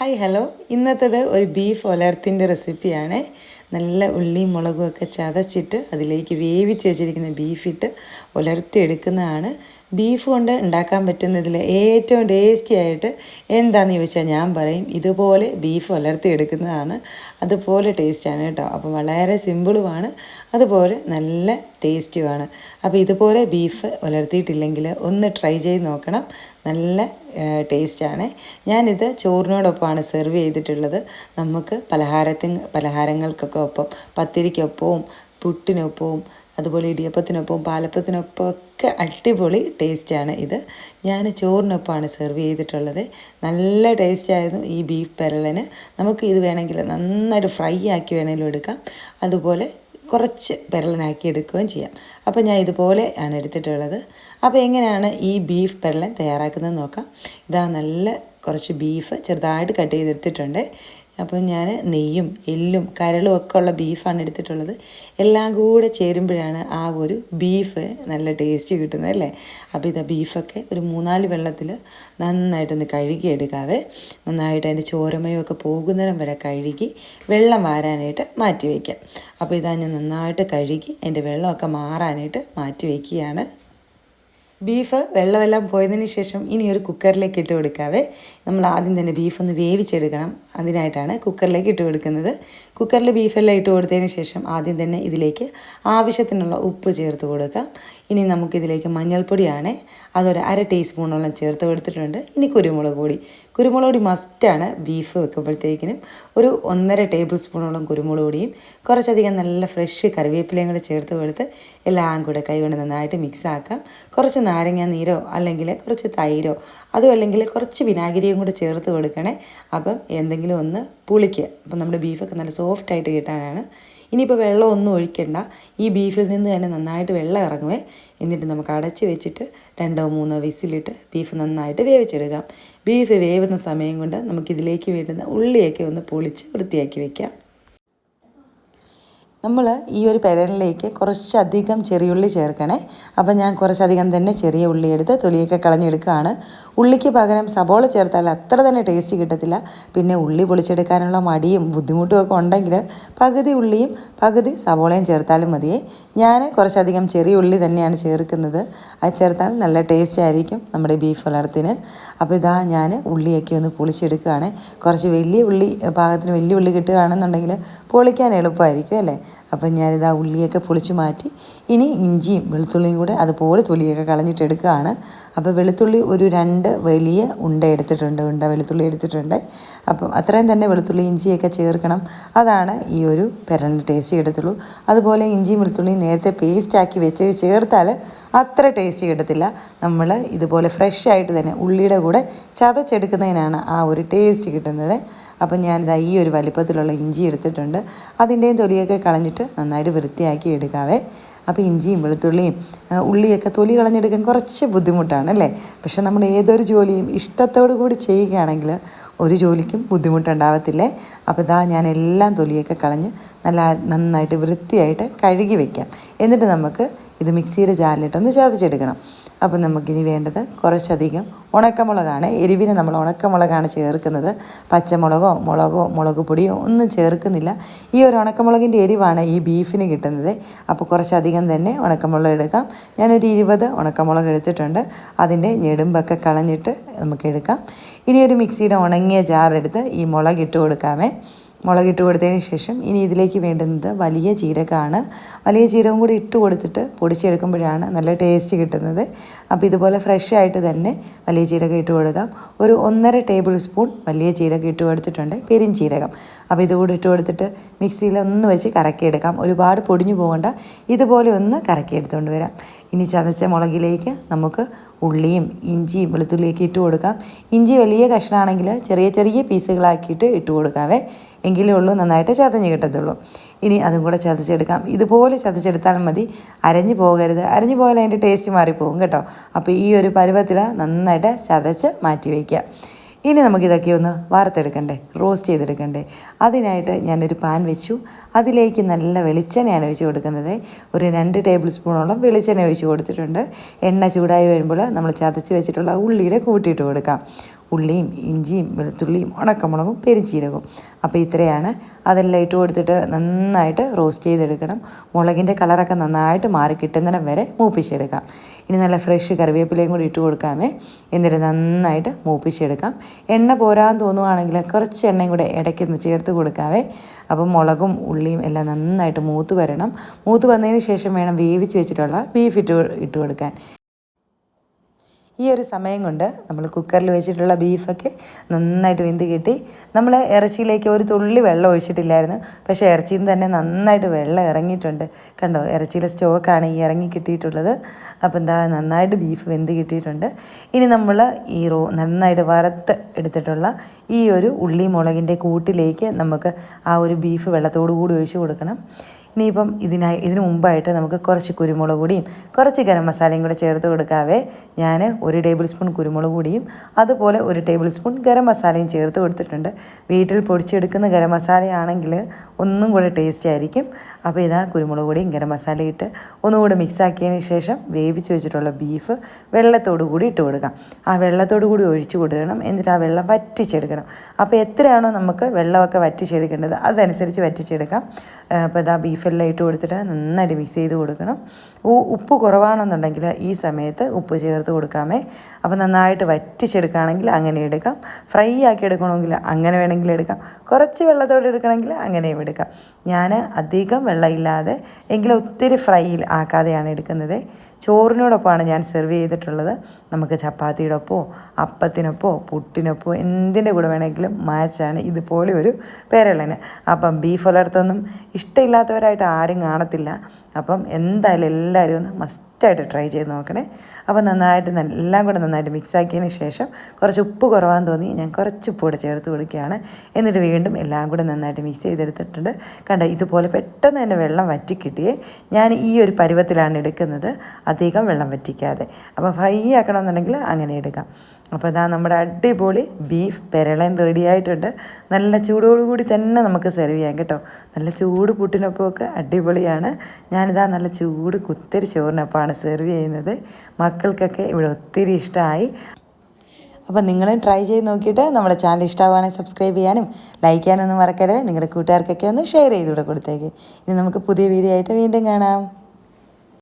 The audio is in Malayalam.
Hi hello. ഇന്നത്തേത് ഒരു ബീഫ് ഒലർത്തിന്റെ റെസിപ്പിയാണ്. നല്ല ഉള്ളിയും മുളകും ഒക്കെ ചതച്ചിട്ട് അതിലേക്ക് വേവിച്ച് വെച്ചിരിക്കുന്ന ബീഫിട്ട് ഉലർത്തി എടുക്കുന്നതാണ് ബീഫ് കൊണ്ട് ഉണ്ടാക്കാൻ പറ്റുന്നതിൽ ഏറ്റവും ടേസ്റ്റി ആയിട്ട് എന്താണെന്ന് ചോദിച്ചാൽ ഞാൻ പറയും ഇതുപോലെ ബീഫ് വളർത്തി എടുക്കുന്നതാണ്. അതുപോലെ ടേസ്റ്റാണ് കേട്ടോ. അപ്പോൾ വളരെ സിമ്പിളുമാണ് അതുപോലെ നല്ല ടേസ്റ്റുമാണ് അപ്പോൾ ഇതുപോലെ ബീഫ് വളർത്തിയിട്ടില്ലെങ്കിൽ ഒന്ന് ട്രൈ ചെയ്ത് നോക്കണം. നല്ല ടേസ്റ്റാണ് ഞാനിത് ചോറിനോടൊപ്പമാണ് സെർവ് ചെയ്തിട്ടുള്ളത്. നമുക്ക് പലഹാരത്തിന് പലഹാരങ്ങൾക്കൊക്കെ ഒപ്പം പത്തിരിക്കൊപ്പവും പുട്ടിനൊപ്പവും അതുപോലെ ഇടിയപ്പത്തിനൊപ്പം പാലപ്പത്തിനൊപ്പം ഒക്കെ അടിപൊളി ടേസ്റ്റാണ് ഇത്. ഞാൻ ചോറിനൊപ്പമാണ് സെർവ് ചെയ്തിട്ടുള്ളത്. നല്ല ടേസ്റ്റായിരുന്നു ഈ ബീഫ് പെരളന്. നമുക്ക് ഇത് വേണമെങ്കിൽ നന്നായിട്ട് ഫ്രൈ ആക്കി വേണമെങ്കിലും എടുക്കാം. അതുപോലെ കുറച്ച് പെരളനാക്കി എടുക്കുകയും ചെയ്യാം. അപ്പോൾ ഞാൻ ഇതുപോലെ ആണ് എടുത്തിട്ടുള്ളത്. അപ്പോൾ എങ്ങനെയാണ് ഈ ബീഫ് പെരളൻ തയ്യാറാക്കുന്നത് നോക്കാം. ഇതാ നല്ല കുറച്ച് ബീഫ് ചെറുതായിട്ട് കട്ട് ചെയ്തെടുത്തിട്ടുണ്ട്. അപ്പം ഞാൻ നെയ്യും എല്ലും കരളും ഒക്കെ ഉള്ള ബീഫാണ് എടുത്തിട്ടുള്ളത്. എല്ലാം കൂടെ ചേരുമ്പോഴാണ് ആ ഒരു ബീഫ് നല്ല ടേസ്റ്റ് കിട്ടുന്നത് അല്ലേ? അപ്പോൾ ഇതാ ബീഫൊക്കെ ഒരു മൂന്നാൽ വെള്ളത്തിൽ നന്നായിട്ടൊന്ന് കഴുകിയെടുക്കാതെ നന്നായിട്ട് അതിന്റെ ചോരമയൊക്കെ പോകുന്നിടം വരെ കഴുകി വെള്ളം വാരാനായിട്ട് മാറ്റി വയ്ക്കാം. അപ്പോൾ ഇതാ ഞാൻ നന്നായിട്ട് കഴുകി അതിന്റെ വെള്ളമൊക്കെ മാറാനായിട്ട് മാറ്റി വയ്ക്കുകയാണ്. ബീഫ് വെള്ളമെല്ലാം പോയതിന് ശേഷം ഇനി ഒരു കുക്കറിലേക്ക് ഇട്ട് കൊടുക്കാവേ. നമ്മൾ ആദ്യം തന്നെ ബീഫ് ഒന്ന് വേവിച്ചെടുക്കണം. അതിനായിട്ടാണ് കുക്കറിലേക്ക് ഇട്ട് കൊടുക്കുന്നത്. കുക്കറിൽ ബീഫെല്ലാം ഇട്ട് കൊടുത്തതിന് ശേഷം ആദ്യം തന്നെ ഇതിലേക്ക് ആവശ്യത്തിനുള്ള ഉപ്പ് ചേർത്ത് കൊടുക്കാം. ഇനി നമുക്കിതിലേക്ക് മഞ്ഞൾപ്പൊടിയാണ്. അതൊരു അര ടീസ്പൂണോളം ചേർത്ത് കൊടുത്തിട്ടുണ്ട്. ഇനി കുരുമുളക് പൊടി. കുരുമുളക് പൊടി മസ്റ്റാണ് ബീഫ് വെക്കുമ്പോഴത്തേക്കിനും ഒരു ഒന്നര ടേബിൾ സ്പൂണോളം കുരുമുളക് പൊടിയും കുറച്ചധികം നല്ല ഫ്രഷ് കറിവേപ്പിലയും കൂടെ ചേർത്ത് കൊടുത്ത് എല്ലാം കൂടെ കൈകൊണ്ട് നന്നായിട്ട് മിക്സ് ആക്കാം. കുറച്ച് നാരങ്ങ നീരോ അല്ലെങ്കിൽ കുറച്ച് തൈരോ അതും അല്ലെങ്കിൽ കുറച്ച് വിനാഗിരിയും കൂടെ ചേർത്ത് കൊടുക്കണേ. അപ്പം എന്തെങ്കിലും ഒന്ന് പുളിക്കുക അപ്പം നമ്മുടെ ബീഫൊക്കെ നല്ല സോഫ്റ്റായിട്ട് കിട്ടാനാണ്. ഇനിയിപ്പോൾ വെള്ളം ഒന്നും ഒഴിക്കണ്ട. ഈ ബീഫിൽ നിന്ന് തന്നെ നന്നായിട്ട് വെള്ളം ഇറങ്ങുവേ. എന്നിട്ട് നമുക്ക് അടച്ച് വെച്ചിട്ട് രണ്ടോ മൂന്നോ വിസിലിട്ട് ബീഫ് നന്നായിട്ട് വേവിച്ചെടുക്കാം. ബീഫ് വേവുന്ന സമയം കൊണ്ട് നമുക്കിതിലേക്ക് വേണ്ടുന്ന ഉള്ളിയൊക്കെ ഒന്ന് പൊളിച്ച് വൃത്തിയാക്കി വെക്കാം. നമ്മൾ ഈ ഒരു പെരലിലേക്ക് കുറച്ചധികം ചെറിയുള്ളി ചേർക്കണേ. അപ്പോൾ ഞാൻ കുറച്ചധികം തന്നെ ചെറിയ ഉള്ളി എടുത്ത് തൊലിയൊക്കെ കളഞ്ഞെടുക്കുകയാണ്. ഉള്ളിക്ക് പകരം സബോള ചേർത്താൽ അത്ര തന്നെ ടേസ്റ്റ് കിട്ടത്തില്ല. പിന്നെ ഉള്ളി പൊളിച്ചെടുക്കാനുള്ള മടിയും ബുദ്ധിമുട്ടും ഒക്കെ ഉണ്ടെങ്കിൽ പകുതി ഉള്ളിയും പകുതി സബോളയും ചേർത്താലും മതിയേ. ഞാൻ കുറച്ചധികം ചെറിയ ഉള്ളി തന്നെയാണ് ചേർക്കുന്നത്. അത് ചേർത്താൽ നല്ല ടേസ്റ്റ് ആയിരിക്കും നമ്മുടെ ബീഫ് വളർത്തിന്. അപ്പോൾ ഇതാ ഞാൻ ഉള്ളിയൊക്കെ ഒന്ന് പൊളിച്ചെടുക്കുകയാണ്. കുറച്ച് വലിയ ഉള്ളി പാകത്തിന് വലിയ ഉള്ളി കിട്ടുകയാണെന്നുണ്ടെങ്കിൽ പൊളിക്കാൻ എളുപ്പമായിരിക്കും അല്ലേ? അപ്പം ഞാനിത് ആ ഉള്ളിയൊക്കെ പൊളിച്ച് മാറ്റി ഇനി ഇഞ്ചിയും വെളുത്തുള്ളിയും കൂടെ അതുപോലെ തൊലിയൊക്കെ കളഞ്ഞിട്ട് എടുക്കുകയാണ്. അപ്പോൾ വെളുത്തുള്ളി ഒരു രണ്ട് വലിയ ഉണ്ട എടുത്തിട്ടുണ്ട് ഉണ്ട വെളുത്തുള്ളി എടുത്തിട്ടുണ്ട്. അപ്പം അത്രയും തന്നെ വെളുത്തുള്ളി ഇഞ്ചിയൊക്കെ ചേർക്കണം. അതാണ് ഈ ഒരു പെരലിന് ടേസ്റ്റ് എടുത്തുള്ളൂ. അതുപോലെ ഇഞ്ചിയും വെളുത്തുള്ളിയും നേരത്തെ പേസ്റ്റാക്കി വെച്ച് ചേർത്താൽ അത്ര ടേസ്റ്റ് കിട്ടത്തില്ല. നമ്മൾ ഇതുപോലെ ഫ്രഷ് ആയിട്ട് തന്നെ ഉള്ളിയുടെ കൂടെ ചതച്ചെടുക്കുന്നതിനാണ് ആ ഒരു ടേസ്റ്റ് കിട്ടുന്നത്. അപ്പം ഞാനിതാ ഈ ഒരു വലിപ്പത്തിലുള്ള ഇഞ്ചി എടുത്തിട്ടുണ്ട്. അതിന്റെയും തൊലിയൊക്കെ കളഞ്ഞിട്ട് നന്നായിട്ട് വൃത്തിയാക്കി എടുക്കാവേ. അപ്പോൾ ഇഞ്ചിയും വെളുത്തുള്ളിയും ഉള്ളിയൊക്കെ തൊലി കളഞ്ഞെടുക്കാൻ കുറച്ച് ബുദ്ധിമുട്ടാണ് അല്ലേ? പക്ഷെ നമ്മൾ ഏതൊരു ജോലിയും ഇഷ്ടത്തോടു കൂടി ചെയ്യുകയാണെങ്കിൽ ഒരു ജോലിക്കും ബുദ്ധിമുട്ടുണ്ടാവത്തില്ലേ? അപ്പോൾ ഇതാ ഞാൻ എല്ലാം തൊലിയൊക്കെ കളഞ്ഞ് നല്ല നന്നായിട്ട് വൃത്തിയായിട്ട് കഴുകി വയ്ക്കാം എന്നിട്ട് നമുക്ക് ഇത് മിക്സിയുടെ ജാറിലിട്ടൊന്ന് ചതച്ചെടുക്കണം. അപ്പം നമുക്കിനി വേണ്ടത് കുറച്ചധികം ഉണക്കമുളകാണ്. എരിവിന് നമ്മൾ ഉണക്കമുളകാണ് ചേർക്കുന്നത്. പച്ചമുളകോ മുളകോ മുളക് പൊടിയോ ഒന്നും ചേർക്കുന്നില്ല. ഈ ഒരു ഉണക്കമുളകിന്റെ എരിവാണ് ഈ ബീഫിന് കിട്ടുന്നത്. അപ്പോൾ കുറച്ചധികം തന്നെ ഉണക്കമുളക് എടുക്കാം. ഞാനൊരു ഇരുപത് ഉണക്കമുളക് എടുത്തിട്ടുണ്ട്. അതിന്റെ ഞെടുമ്പൊക്കെ കളഞ്ഞിട്ട് നമുക്ക് എടുക്കാം. ഇനി ഒരു മിക്സിയുടെ ഉണങ്ങിയ ജാറെടുത്ത് ഈ മുളക് ഇട്ട് കൊടുക്കാമേ. മുളകിട്ട് കൊടുത്തതിന് ശേഷം ഇനി ഇതിലേക്ക് വേണ്ടുന്നത് വലിയ ജീരകമാണ്. വലിയ ജീരകം കൂടി ഇട്ട് കൊടുത്തിട്ട് പൊടിച്ചെടുക്കുമ്പോഴാണ് നല്ല ടേസ്റ്റ് കിട്ടുന്നത്. അപ്പോൾ ഇതുപോലെ ഫ്രഷ് ആയിട്ട് തന്നെ വലിയ ജീരകം ഇട്ട് കൊടുക്കാം. ഒരു ഒന്നര ടേബിൾ സ്പൂൺ വലിയ ജീരകം ഇട്ട് കൊടുത്തിട്ടുണ്ട് പെരും ജീരകം. അപ്പോൾ ഇതുകൂടി ഇട്ട് കൊടുത്തിട്ട് മിക്സിയിൽ ഒന്ന് വെച്ച് കറക്കിയെടുക്കാം. ഒരുപാട് പൊടിഞ്ഞു പോകണ്ട. ഇതുപോലെ ഒന്ന് കറക്കിയെടുത്തുകൊണ്ട് വരാം. ഇനി ചതച്ച മുളകിലേക്ക് നമുക്ക് ഉള്ളിയും ഇഞ്ചിയും വെളുത്തുള്ളിയൊക്കെ ഇട്ട് കൊടുക്കാം. ഇഞ്ചി വലിയ കഷ്ണമാണെങ്കിൽ ചെറിയ ചെറിയ പീസുകളാക്കിയിട്ട് ഇട്ട് കൊടുക്കാവേ. എങ്കിലേ ഉള്ളൂ നന്നായിട്ട് ചതഞ്ഞ് കിട്ടത്തുള്ളൂ. ഇനി അതും കൂടെ ചതച്ചെടുക്കാം. ഇതുപോലെ ചതച്ചെടുത്താൽ മതി. അരഞ്ഞു പോകരുത്. അരഞ്ഞു പോയാൽ അതിന്റെ ടേസ്റ്റ് മാറിപ്പോകും കേട്ടോ. അപ്പോൾ ഈ ഒരു പരുവത്തിൽ നന്നായിട്ട് ചതച്ച് മാറ്റി വയ്ക്കുക. ഇനി നമുക്കിതൊക്കെ ഒന്ന് വാർത്തെടുക്കണ്ടേ റോസ്റ്റ് ചെയ്തെടുക്കണ്ടേ. അതിനായിട്ട് ഞാനൊരു പാൻ വെച്ചു. അതിലേക്ക് നല്ല വെളിച്ചെണ്ണയാണ് ഒഴിച്ച് കൊടുക്കുന്നത്. ഒരു രണ്ട് ടേബിൾ സ്പൂണോളം വെളിച്ചെണ്ണ ഒഴിച്ച് കൊടുത്തിട്ടുണ്ട്. എണ്ണ ചൂടായി വരുമ്പോൾ നമ്മൾ ചതച്ച് വെച്ചിട്ടുള്ള ഉള്ളിയുടെ കൂട്ടിയിട്ട് കൊടുക്കാം. ഉള്ളിയും ഇഞ്ചിയും വെളുത്തുള്ളിയും ഉണക്കമുളകും പെരിഞ്ചീരകവും. അപ്പോൾ ഇത്രയാണ്. അതെല്ലാം ഇട്ട് കൊടുത്തിട്ട് നന്നായിട്ട് റോസ്റ്റ് ചെയ്തെടുക്കണം. മുളകിന്റെ കളറൊക്കെ നന്നായിട്ട് മാറി കിട്ടുന്നിടം വരെ മൂപ്പിച്ചെടുക്കാം. ഇനി നല്ല ഫ്രഷ് കറിവേപ്പിലയും കൂടി ഇട്ട് കൊടുക്കാമേ. എന്നിട്ട് നന്നായിട്ട് മൂപ്പിച്ചെടുക്കാം. എണ്ണ പോരാൻ തോന്നുവാണെങ്കിൽ കുറച്ച് എണ്ണയും കൂടെ ഇടയ്ക്ക് ഒന്ന് ചേർത്ത് കൊടുക്കാവേ. അപ്പം മുളകും ഉള്ളിയും എല്ലാം നന്നായിട്ട് മൂത്ത് വരണം. മൂത്ത് വന്നതിന് ശേഷം വേണം വേവിച്ച് വെച്ചിട്ടുള്ള ബീഫ് ഇട്ട് ഇട്ട് കൊടുക്കാൻ. ഈ ഒരു സമയം കൊണ്ട് നമ്മൾ കുക്കറിൽ വെച്ചിട്ടുള്ള ബീഫൊക്കെ നന്നായിട്ട് വെന്ത് കിട്ടി. നമ്മൾ ഇറച്ചിയിലേക്ക് ഒരു തുള്ളി വെള്ളം ഒഴിച്ചിട്ടില്ലായിരുന്നു. പക്ഷേ ഇറച്ചിയിൽ തന്നെ നന്നായിട്ട് വെള്ളം ഇറങ്ങിയിട്ടുണ്ട്. കണ്ടോ? ഇറച്ചിയിലെ സ്റ്റോക്കാണ് ഈ ഇറങ്ങി കിട്ടിയിട്ടുള്ളത്. അപ്പോൾ എന്താ നന്നായിട്ട് ബീഫ് വെന്ത് കിട്ടിയിട്ടുണ്ട്. ഇനി നമ്മൾ ഈ റോ നന്നായിട്ട് വറുത്ത് എടുത്തിട്ടുള്ള ഈ ഒരു ഉള്ളി മുളകിന്റെ കൂട്ടിലേക്ക് നമുക്ക് ആ ഒരു ബീഫ് വെള്ളത്തോടു കൂടി ഒഴിച്ച് കൊടുക്കണം. ഇനിയിപ്പം ഇതിനായി ഇതിനു മുമ്പായിട്ട് നമുക്ക് കുറച്ച് കുരുമുളക് പൊടിയും കുറച്ച് ഗരം മസാലയും കൂടെ ചേർത്ത് കൊടുക്കാവേ. ഞാൻ ഒരു ടേബിൾ സ്പൂൺ കുരുമുളക് പൊടിയും അതുപോലെ ഒരു ടേബിൾ സ്പൂൺ ഗരം മസാലയും ചേർത്ത് കൊടുത്തിട്ടുണ്ട്. വീട്ടിൽ പൊടിച്ചെടുക്കുന്ന ഗരം മസാലയാണെങ്കിൽ ഒന്നും കൂടെ ടേസ്റ്റ് ആയിരിക്കും. അപ്പോൾ ഇതാ കുരുമുളക് പൊടിയും ഗരം മസാല ഇട്ട് ഒന്നുകൂടെ മിക്സ് ആക്കിയതിന് ശേഷം വേവിച്ച് വെച്ചിട്ടുള്ള ബീഫ് വെള്ളത്തോടു കൂടി ഇട്ട് കൊടുക്കാം. ആ വെള്ളത്തോടു കൂടി ഒഴിച്ചു കൊടുക്കണം. എന്നിട്ട് ആ വെള്ളം വറ്റിച്ചെടുക്കണം. അപ്പോൾ എത്രയാണോ നമുക്ക് വെള്ളമൊക്കെ വറ്റിച്ചെടുക്കേണ്ടത് അതനുസരിച്ച് വറ്റിച്ചെടുക്കാം. അപ്പോൾ ഇതാ ബീഫെല്ലാം കൊടുത്തിട്ട് നന്നായിട്ട് മിക്സ് ചെയ്ത് കൊടുക്കണം. ഉപ്പ് കുറവാണെന്നുണ്ടെങ്കിൽ ഈ സമയത്ത് ഉപ്പ് ചേർത്ത് കൊടുക്കാമേ. അപ്പോൾ നന്നായിട്ട് വറ്റിച്ചെടുക്കുകയാണെങ്കിൽ അങ്ങനെ എടുക്കാം. ഫ്രൈ ആക്കി എടുക്കണമെങ്കിൽ അങ്ങനെ വേണമെങ്കിൽ എടുക്കാം. കുറച്ച് വെള്ളത്തോടെ എടുക്കണമെങ്കിൽ അങ്ങനെയും എടുക്കാം. ഞാൻ അധികം വെള്ളമില്ലാതെ എങ്കിലും ഒത്തിരി ഫ്രൈയിൽ ആക്കാതെയാണ് എടുക്കുന്നത്. ചോറിനോടൊപ്പമാണ് ഞാൻ സെർവ് ചെയ്തിട്ടുള്ളത്. നമുക്ക് ചപ്പാത്തിയുടെ ഒപ്പോ അപ്പത്തിനൊപ്പോ പുട്ടിനൊപ്പോ എന്തിന്റെ കൂടെ വേണമെങ്കിലും മാച്ചാണ് ഇതുപോലെ ഒരു പേരളന്. അപ്പം ബീഫ് വളർത്തൊന്നും ഇഷ്ടമില്ലാത്തവരായിട്ട് ആരും കാണത്തില്ല. അപ്പം എന്തായാലും എല്ലാവരും ഒന്ന് മസ്റ്റായിട്ട് ട്രൈ ചെയ്ത് നോക്കണേ. അപ്പോൾ നന്നായിട്ട് എല്ലാം കൂടെ നന്നായിട്ട് മിക്സ് ആക്കിയതിന് ശേഷം കുറച്ച് ഉപ്പ് കുറവാൻ തോന്നി. ഞാൻ കുറച്ച് ഉപ്പ് കൂടെ ചേർത്ത് കൊടുക്കുകയാണ്. എന്നിട്ട് വീണ്ടും എല്ലാം കൂടെ നന്നായിട്ട് മിക്സ് ചെയ്തെടുത്തിട്ടുണ്ട്. കണ്ട ഇതുപോലെ പെട്ടെന്ന് തന്നെ വെള്ളം വറ്റി കിട്ടിയേ ഞാൻ ഈ ഒരു പരുവത്തിലാണ് എടുക്കുന്നത്. അധികം വെള്ളം വറ്റിക്കാതെ. അപ്പോൾ ഫ്രൈ ആക്കണമെന്നുണ്ടെങ്കിൽ അങ്ങനെ എടുക്കാം. അപ്പോൾ ഇതാ നമ്മുടെ അടിപൊളി ബീഫ് പെരളൻ റെഡി ആയിട്ടുണ്ട്. നല്ല ചൂടോടുകൂടി തന്നെ നമുക്ക് സെർവ് ചെയ്യാം കേട്ടോ. നല്ല ചൂട് പുട്ടിനൊപ്പമൊക്കെ അടിപൊളിയാണ്. ഞാനിതാ നല്ല ചൂട് കുത്തരി ചോറിനൊപ്പമാണ് സെർവ് ചെയ്യുന്നത്. മക്കൾക്കൊക്കെ ഇവിടെ ഒത്തിരി ഇഷ്ടമായി അപ്പോൾ നിങ്ങളും ട്രൈ ചെയ്ത് നോക്കിയിട്ട് നമ്മുടെ ചാനൽ ഇഷ്ടമാവുകയാണെങ്കിൽ സബ്സ്ക്രൈബ് ചെയ്യാനും ലൈക്ക് ചെയ്യാനൊന്നും മറക്കരുത്. നിങ്ങളുടെ കൂട്ടുകാർക്കൊക്കെ ഒന്ന് ഷെയർ ചെയ്തുകൂടെ കൊടുത്തേക്ക്. ഇനി നമുക്ക് പുതിയ വീഡിയോ ആയിട്ട് വീണ്ടും കാണാം.